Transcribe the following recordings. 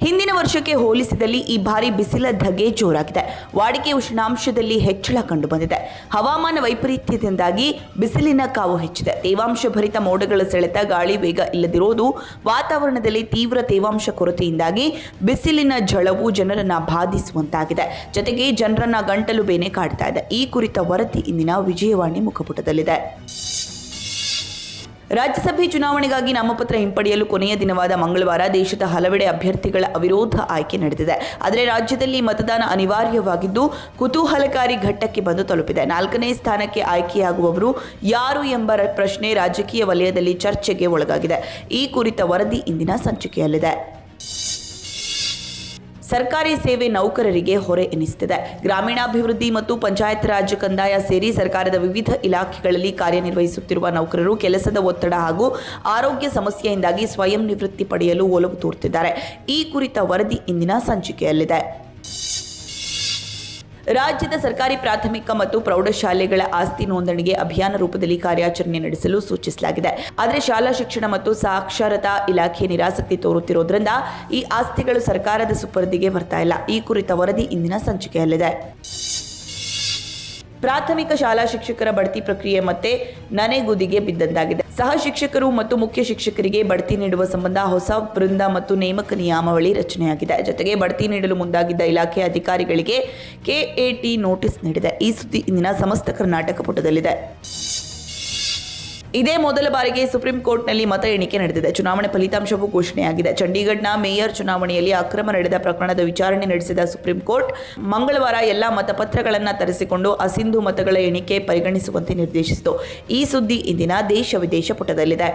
ಹಿಂದಿನ ವರ್ಷಕ್ಕೆ ಹೋಲಿಸಿದಲ್ಲಿ ಈ ಬಾರಿ ಬಿಸಿಲ ಧಗೆ ಜೋರಾಗಿದೆ. ವಾಡಿಕೆ ಉಷ್ಣಾಂಶದಲ್ಲಿ ಹೆಚ್ಚಳ ಕಂಡುಬಂದಿದೆ. ಹವಾಮಾನ ವೈಪರೀತ್ಯದಿಂದಾಗಿ ಬಿಸಿಲಿನ ಕಾವು ಹೆಚ್ಚಿದೆ. ತೇವಾಂಶ ಭರಿತ ಮೋಡಗಳ ಸೆಳೆತ ಗಾಳಿ ವೇಗ ಇಲ್ಲದಿರೋದು ವಾತಾವರಣದಲ್ಲಿ ತೀವ್ರ ತೇವಾಂಶ ಕೊರತೆಯಿಂದಾಗಿ ಬಿಸಿಲಿನ ಝಳವು ಜನರನ್ನ ಬಾಧಿಸುವಂತಾಗಿದೆ. ಜೊತೆಗೆ ಜನರನ್ನ ಗಂಟಲು ಬೇನೆ ಕಾಡ್ತಾ ಇದೆ. ಈ ಕುರಿತ ವರದಿ ಇಂದಿನ ವಿಜಯವಾಣಿ ಮುಖಪುಟದಲ್ಲಿದೆ. ರಾಜ್ಯಸಭೆ ಚುನಾವಣೆಗಾಗಿ ನಾಮಪತ್ರ ಹಿಂಪಡೆಯಲು ಕೊನೆಯ ದಿನವಾದ ಮಂಗಳವಾರ ದೇಶದ ಹಲವೆಡೆ ಅಭ್ಯರ್ಥಿಗಳ ಅವಿರೋಧ ಆಯ್ಕೆ ನಡೆದಿದೆ. ಆದರೆ ರಾಜ್ಯದಲ್ಲಿ ಮತದಾನ ಅನಿವಾರ್ಯವಾಗಿದ್ದು, ಕುತೂಹಲಕಾರಿ ಘಟ್ಟಕ್ಕೆ ಬಂದು ತಲುಪಿದೆ. ನಾಲ್ಕನೇ ಸ್ಥಾನಕ್ಕೆ ಆಯ್ಕೆಯಾಗುವವರು ಯಾರು ಎಂಬ ಪ್ರಶ್ನೆ ರಾಜಕೀಯ ವಲಯದಲ್ಲಿ ಚರ್ಚೆಗೆ ಒಳಗಾಗಿದೆ. ಈ ಕುರಿತ ವರದಿ ಇಂದಿನ ಸಂಚಿಕೆಯಲ್ಲಿದೆ. ಸರ್ಕಾರಿ ಸೇವೆ ನೌಕರರಿಗೆ ಹೊರೆ ಎನಿಸುತ್ತಿದೆ. ಗ್ರಾಮೀಣಾಭಿವೃದ್ಧಿ ಮತ್ತು ಪಂಚಾಯತ್ ರಾಜ್ ಕಂದಾಯ ಸೇರಿ ಸರ್ಕಾರದ ವಿವಿಧ ಇಲಾಖೆಗಳಲ್ಲಿ ಕಾರ್ಯನಿರ್ವಹಿಸುತ್ತಿರುವ ನೌಕರರು ಕೆಲಸದ ಒತ್ತಡ ಹಾಗೂ ಆರೋಗ್ಯ ಸಮಸ್ಯೆಯಿಂದಾಗಿ ಸ್ವಯಂ ನಿವೃತ್ತಿ ಪಡೆಯಲು ಒಲವು ತೋರುತ್ತಿದ್ದಾರೆ. ಈ ಕುರಿತ ವರದಿ ಇಂದಿನ ಸಂಚಿಕೆಯಲ್ಲಿದೆ. ರಾಜ್ಯದ ಸರ್ಕಾರಿ ಪ್ರಾಥಮಿಕ ಮತ್ತು ಪ್ರೌಢಶಾಲೆಗಳ ಆಸ್ತಿ ನೋಂದಣಿಗೆ ಅಭಿಯಾನ ರೂಪದಲ್ಲಿ ಕಾರ್ಯಾಚರಣೆ ನಡೆಸಲು ಸೂಚಿಸಲಾಗಿದೆ. ಆದರೆ ಶಾಲಾ ಶಿಕ್ಷಣ ಮತ್ತು ಸಾಕ್ಷರತಾ ಇಲಾಖೆ ನಿರಾಸಕ್ತಿ ತೋರುತ್ತಿರುವುದರಿಂದ ಈ ಆಸ್ತಿಗಳು ಸರ್ಕಾರದ ಸುಪರ್ದಿಗೆ ಬರ್ತಾ ಇಲ್ಲ. ಈ ಕುರಿತ ವರದಿ ಇಂದಿನ ಸಂಚಿಕೆಯಲ್ಲಿದೆ. ಪ್ರಾಥಮಿಕ ಶಾಲಾ ಶಿಕ್ಷಕರ ಬಡ್ತಿ ಪ್ರಕ್ರಿಯೆ ಮತ್ತೆ ನನೆಗುದಿಗೆ ಬಿದ್ದಂತಾಗಿದೆ. ಸಹ ಶಿಕ್ಷಕರು ಮತ್ತು ಮುಖ್ಯ ಶಿಕ್ಷಕರಿಗೆ ಬಡ್ತಿ ನೀಡುವ ಸಂಬಂಧ ಹೊಸ ವೃಂದ ಮತ್ತು ನೇಮಕ ನಿಯಮಾವಳಿ ರಚನೆಯಾಗಿದೆ. ಜೊತೆಗೆ ಬಡ್ತಿ ನೀಡಲು ಮುಂದಾಗಿದ್ದ ಇಲಾಖೆ ಅಧಿಕಾರಿಗಳಿಗೆ ಕೆಎಟಿ ನೋಟಿಸ್ ನೀಡಿದೆ. ಈ ಸುದ್ದಿ ಇಂದಿನ ಸಮಸ್ತ ಕರ್ನಾಟಕ ಪುಟದಲ್ಲಿದೆ. ಇದೇ ಮೊದಲ ಬಾರಿಗೆ ಸುಪ್ರೀಂ ಕೋರ್ಟ್ನಲ್ಲಿ ಮತ ಎಣಿಕೆ ನಡೆದಿದೆ. ಚುನಾವಣೆ ಫಲಿತಾಂಶವೂ ಘೋಷಣೆಯಾಗಿದೆ. ಚಂಡೀಗಢನ ಮೇಯರ್ ಚುನಾವಣೆಯಲ್ಲಿ ಅಕ್ರಮ ನಡೆದ ಪ್ರಕರಣದ ವಿಚಾರಣೆ ನಡೆಸಿದ ಸುಪ್ರೀಂ ಕೋರ್ಟ್, ಮಂಗಳವಾರ ಎಲ್ಲ ಮತಪತ್ರಗಳನ್ನು ತರಿಸಿಕೊಂಡು ಅಸಿಂಧು ಮತಗಳ ಎಣಿಕೆ ಪರಿಗಣಿಸುವಂತೆ ನಿರ್ದೇಶಿಸಿತು. ಈ ಸುದ್ದಿ ಇಂದಿನ ದೇಶ ವಿದೇಶ ಪುಟದಲ್ಲಿದೆ.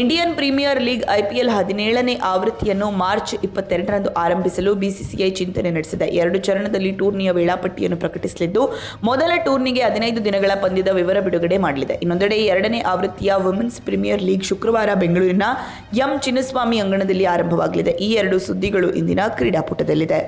ಇಂಡಿಯನ್ ಪ್ರೀಮಿಯರ್ ಲೀಗ್ ಐಪಿಎಲ್ ಹದಿನೇಳನೇ ಆವೃತ್ತಿಯನ್ನು ಮಾರ್ಚ್ ಇಪ್ಪತ್ತೆರಡರಂದು ಆರಂಭಿಸಲು ಬಿಸಿಸಿಐ ಚಿಂತನೆ ನಡೆಸಿದೆ. ಎರಡು ಚರಣದಲ್ಲಿ ಟೂರ್ನಿಯ ವೇಳಾಪಟ್ಟಿಯನ್ನು ಪ್ರಕಟಿಸಲಿದ್ದು, ಮೊದಲ ಟೂರ್ನಿಗೆ ಹದಿನೈದು ದಿನಗಳ ಪಂದ್ಯದ ವಿವರ ಬಿಡುಗಡೆ ಮಾಡಲಿದೆ. ಇನ್ನೊಂದೆಡೆ ಎರಡನೇ ಆವೃತ್ತಿಯ ವುಮೆನ್ಸ್ ಪ್ರೀಮಿಯರ್ ಲೀಗ್ ಶುಕ್ರವಾರ ಬೆಂಗಳೂರಿನ ಎಂ ಚಿನ್ನಸ್ವಾಮಿ ಅಂಗಣದಲ್ಲಿ ಆರಂಭವಾಗಲಿದೆ. ಈ ಎರಡು ಸುದ್ದಿಗಳು ಇಂದಿನ ಕ್ರೀಡಾಪುಟದಲ್ಲಿದೆ.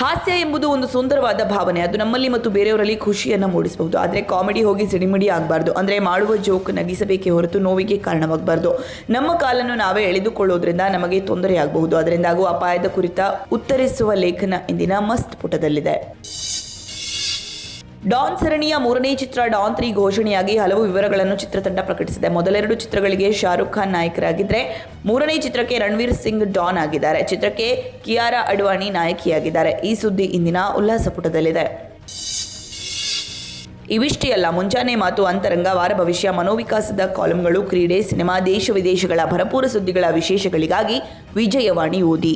ಹಾಸ್ಯ ಎಂಬುದು ಒಂದು ಸುಂದರವಾದ ಭಾವನೆ. ಅದು ನಮ್ಮಲ್ಲಿ ಮತ್ತು ಬೇರೆಯವರಲ್ಲಿ ಖುಷಿಯನ್ನು ಮೂಡಿಸಬಹುದು. ಆದರೆ ಕಾಮಿಡಿ ಹೋಗಿ ಸಿಡಿಮಿಡಿ ಆಗಬಾರ್ದು. ಅಂದರೆ ಮಾಡುವ ಜೋಕ್ ನಗಿಸಬೇಕೇ ಹೊರತು ನೋವಿಗೆ ಕಾರಣವಾಗಬಾರ್ದು. ನಮ್ಮ ಕಾಲನ್ನು ನಾವೇ ಎಳೆದುಕೊಳ್ಳೋದ್ರಿಂದ ನಮಗೆ ತೊಂದರೆಯಾಗಬಹುದು. ಅದರಿಂದಾಗುವ ಅಪಾಯದ ಕುರಿತ ಉತ್ತರಿಸುವ ಲೇಖನ ಇಂದಿನ ಮಸ್ತ್ ಪುಟದಲ್ಲಿದೆ. ಡಾನ್ ಸರಣಿಯ ಮೂರನೇ ಚಿತ್ರ ಡಾನ್ ತ್ರೀ ಘೋಷಣೆಯಾಗಿ ಹಲವು ವಿವರಗಳನ್ನು ಚಿತ್ರತಂಡ ಪ್ರಕಟಿಸಿದೆ. ಮೊದಲೆರಡು ಚಿತ್ರಗಳಿಗೆ ಶಾರುಖ್ ಖಾನ್ ನಾಯಕರಾಗಿದ್ದರೆ ಮೂರನೇ ಚಿತ್ರಕ್ಕೆ ರಣವೀರ್ ಸಿಂಗ್ ಡಾನ್ ಆಗಿದ್ದಾರೆ. ಚಿತ್ರಕ್ಕೆ ಕಿಯಾರಾ ಅಡ್ವಾಣಿ ನಾಯಕಿಯಾಗಿದ್ದಾರೆ. ಈ ಸುದ್ದಿ ಇಂದಿನ ಉಲ್ಲಾಸ ಪುಟದಲ್ಲಿದೆ ಇವಿಷ್ಟೇ ಅಲ್ಲ, ಮುಂಜಾನೆ ಮಾತು ಅಂತರಂಗ, ವಾರ ಭವಿಷ್ಯ, ಮನೋವಿಕಾಸದ ಕಾಲಂಗಳು, ಕ್ರೀಡೆ, ಸಿನಿಮಾ, ದೇಶ ವಿದೇಶಗಳ ಭರಪೂರ ಸುದ್ದಿಗಳ ವಿಶೇಷಗಳಿಗಾಗಿ ವಿಜಯವಾಣಿ ಓದಿ.